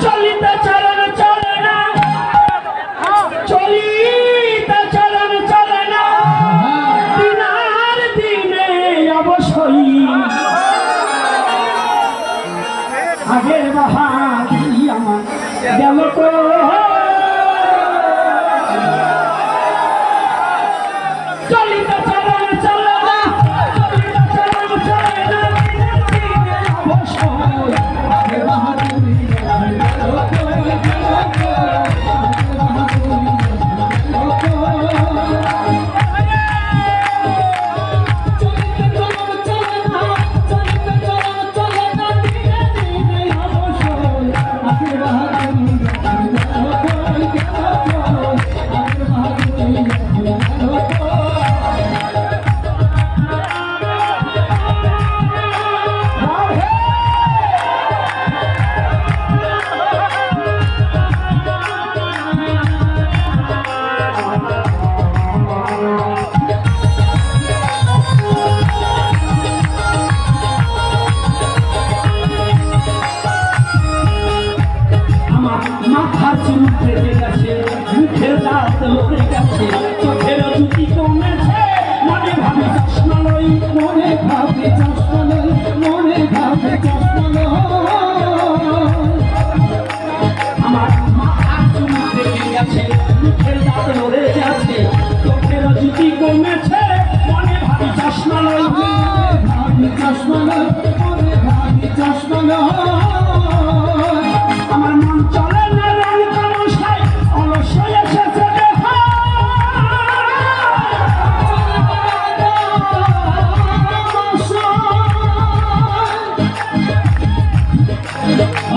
চলিতে চার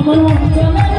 好朋友们，我们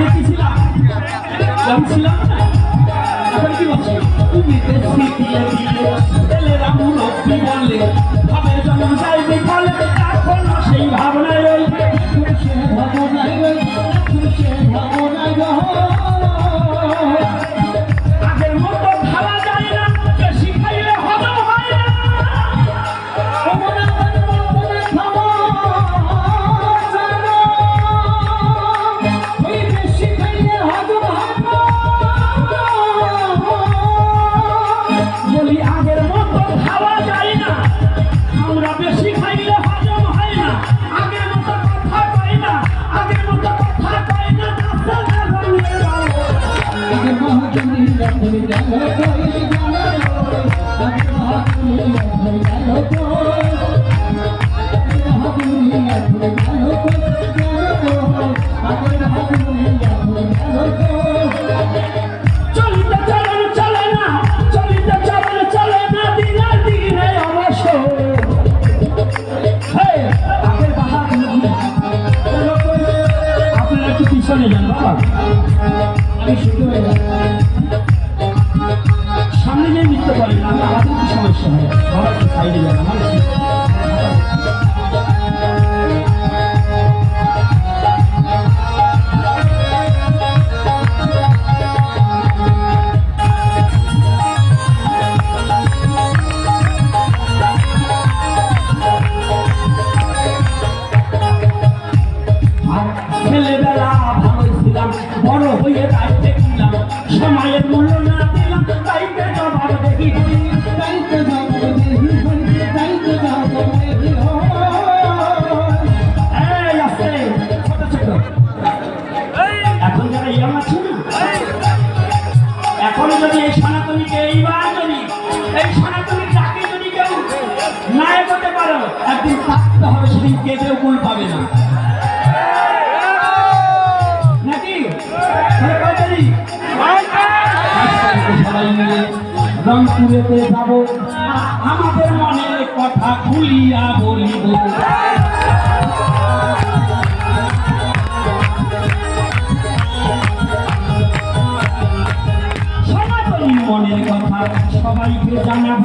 বিদেশি ছিলাম ছিলাম I'm হবে না। নাকি? সবাই মিলে রংপুরেতে যাব। আমাদের মনের কথা খুলিয়া বলিব। সনাতনী মনের কথা সবাইকে জানাব।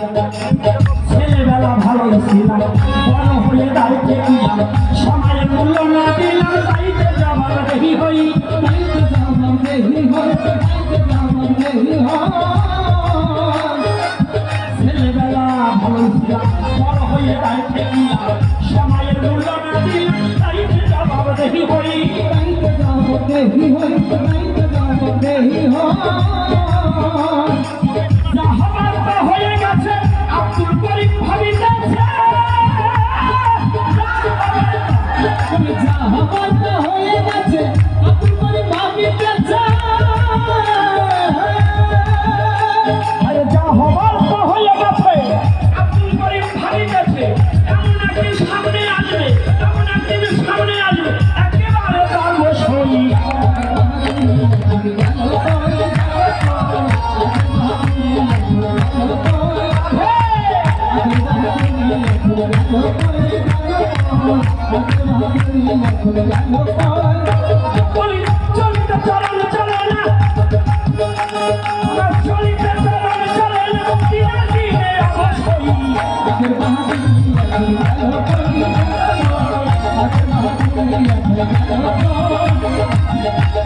ছেলেবেলা ভালো ছিলাম বড় হয়ে দায়িত্বে দিলাম সময়ের মূল্য না দিলাম দায়িত্বে যাবার দেহি হই দায়িত্বে যাবার দেহি হই দায়িত্বে যাবার দেহি ছেলেবেলা ভালো বড় হয়ে দায়িত্বে দিলাম সময়ের মূল্য না দিলাম দায়িত্বে যাবার দেহি হই দায়িত্বে যাবার দেহি হই।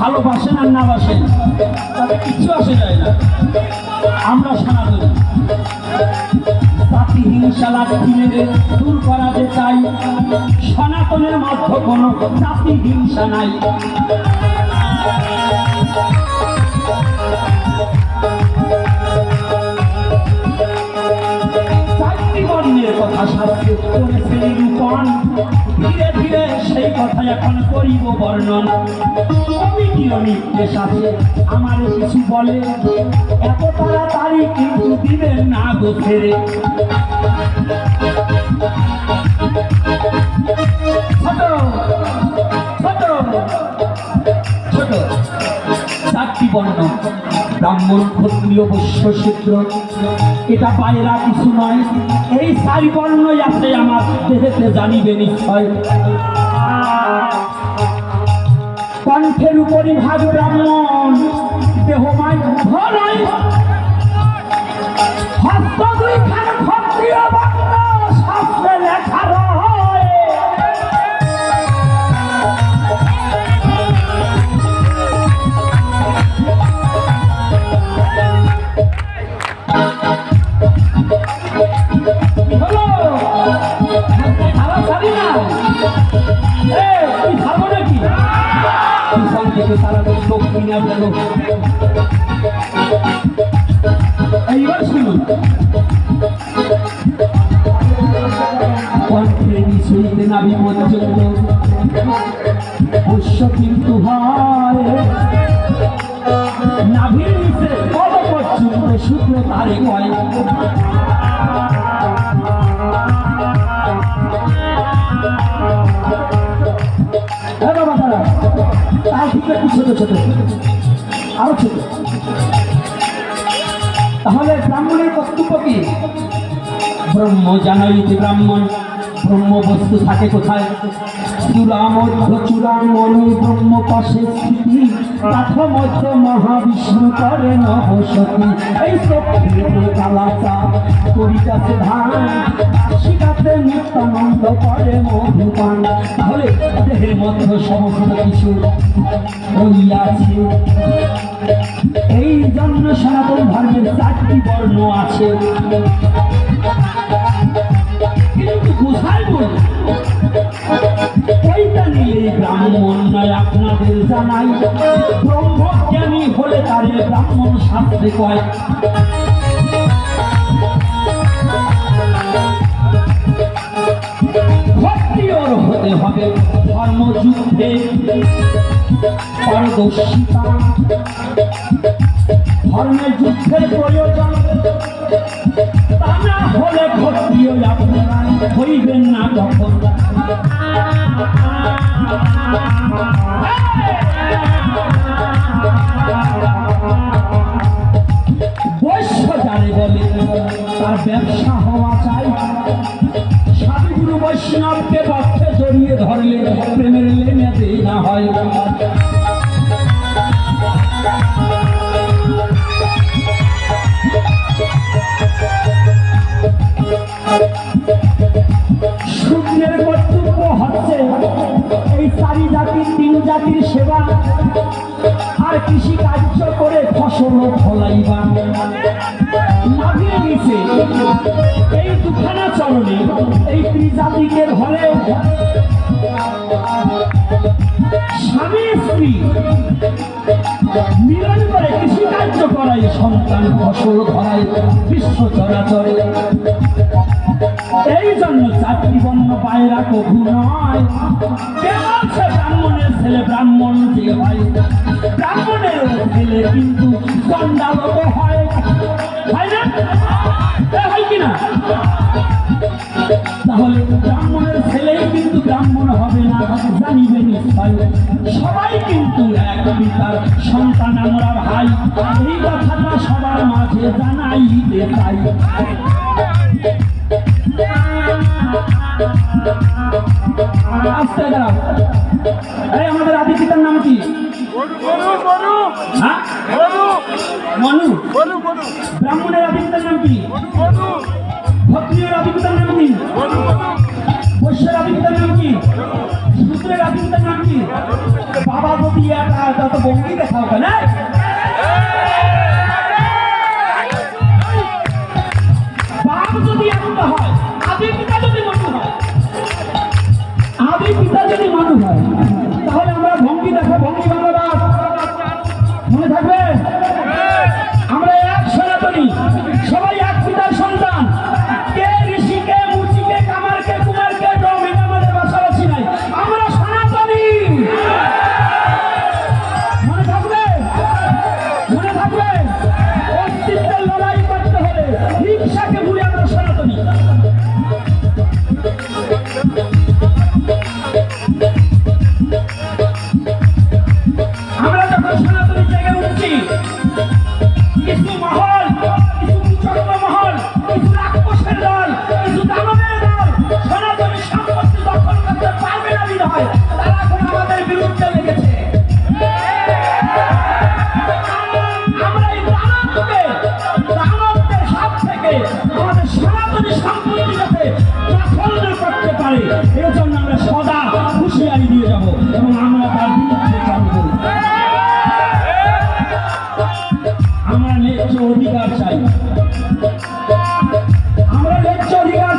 ভালোবাসেন আর না বাসেন তাতে কিচ্ছু আসে যায় না। আমরা সনাতনী। জাতি হিংসা লাঠি মেরে দূর চাই, সনাতনের মধ্যে জাতি হিংসা নাই। কথা নিরূপণ ধীরে ধীরে সেই কথা এখন করিব বর্ণন। কবিটির নির্দেশ আছে? আমার কিছু বলে। এত তাড়াতাড়ি কিন্তু দিবেন না গো ছোট ছোট ছোট। চারটি বর্ণ। ব্রাহ্মণ ক্ষত্রিয় বৈশ্য শূদ্র এটা পায়রা কিছু নয়, এই চারি বর্ণই আছে আমার দেহেতে জানিবে নিশ্চয়। কণ্ঠের উপরই ভাগ ব্রাহ্মণ, দেহমায় ধরই হস্ত দুই খান ক্ষত্রিয় খারাপ ছাড়ি না। তুই খাব নাকি? এইবার শুনুন। কণ্ঠে নিশুইতে নাভি পর্যন্ত পোষ্য কিন্তু হয়। নাভির নিচে কত পর্যন্ত শুক্র তারে কয় হ্যাঁ একটু ছোট ছোট। আরও ছোট। তাহলে ব্রাহ্মণের কর্তব্য কি? ব্রহ্ম জানাইতে ব্রাহ্মণ, ব্রহ্ম বস্তু থাকে কোথায়? চূড়ামধ্য মনে ব্রহ্ম পাশে স্থিতি। কাঠ মধ্য মহাবিষ্ণু করে নবসতী এই সত্যিতে কালাচা করিতাছে ধান। শিকাতে নিত্যানন্দ করে মধুপান। তাহলে দেহের মধ্য সমস্ত কিছু রইয়াছে। এই জন্য সনাতন ধর্মের চারটি বর্ণ আছে। কিন্তু কোথায় বলব ওইটা নিয়ে ব্রাহ্মণ নয় আপনাদের জানাই। ব্রহ্মজ্ঞানী হলে তারে ব্রাহ্মণ শাস্ত্রে কয়। ভক্তিওর হতে হবে ধর্মযুদ্ধে। পারদর্শিতা। ধর্মের যুদ্ধের প্রয়োজন। তা না হলে ভক্তিও হইবেন না তখন। বৈশ্য যারে বলে, তার ব্যবসা হওয়া চাই। সাধুগুরু বৈষ্ণবকে এই ত্রিজাতিকে ধরে স্বামী স্ত্রী মিলন করে কৃষি কার্য করাই, সন্তান ফসল ধরাই, বিশ্ব চরাচরে। এই জন্য চাকরি বন্য পায়রা কভু নয়। ব্রাহ্মণের ছেলে ব্রাহ্মণ যে হয়? ব্রাহ্মণের ছেলে কিন্তু হয় না? হয় কিনা? তাহলে ব্রাহ্মণের ছেলেই কিন্তু ব্রাহ্মণ হবে না জানিবে নিশ্চয়। সবাই কিন্তু এক পিতার সন্তান আমরা ভাই। এই কথাটা সবার মাঝে জানাইতে চাই। হ্যাঁ? ব্রাহ্মণের আদি পিতার নাম কি? ক্ষত্রিয়ের আদি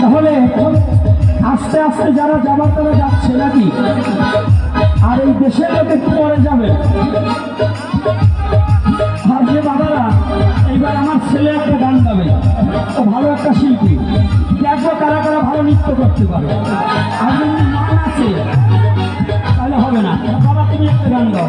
তাহলে আস্তে আস্তে যারা যাবার তারা যাচ্ছে নাকি? আর এই দেশের লোক একটু পরে যাবে? আর বাবারা এইবার আমার ছেলে একটা গান গাবে। ও ভালো একটা শিল্পী। দেখব কারা কারা ভালো নৃত্য করতে পারে। আর যদি মান আছে তাহলে হবে না। বাবা, তুমি একটা গান গাও।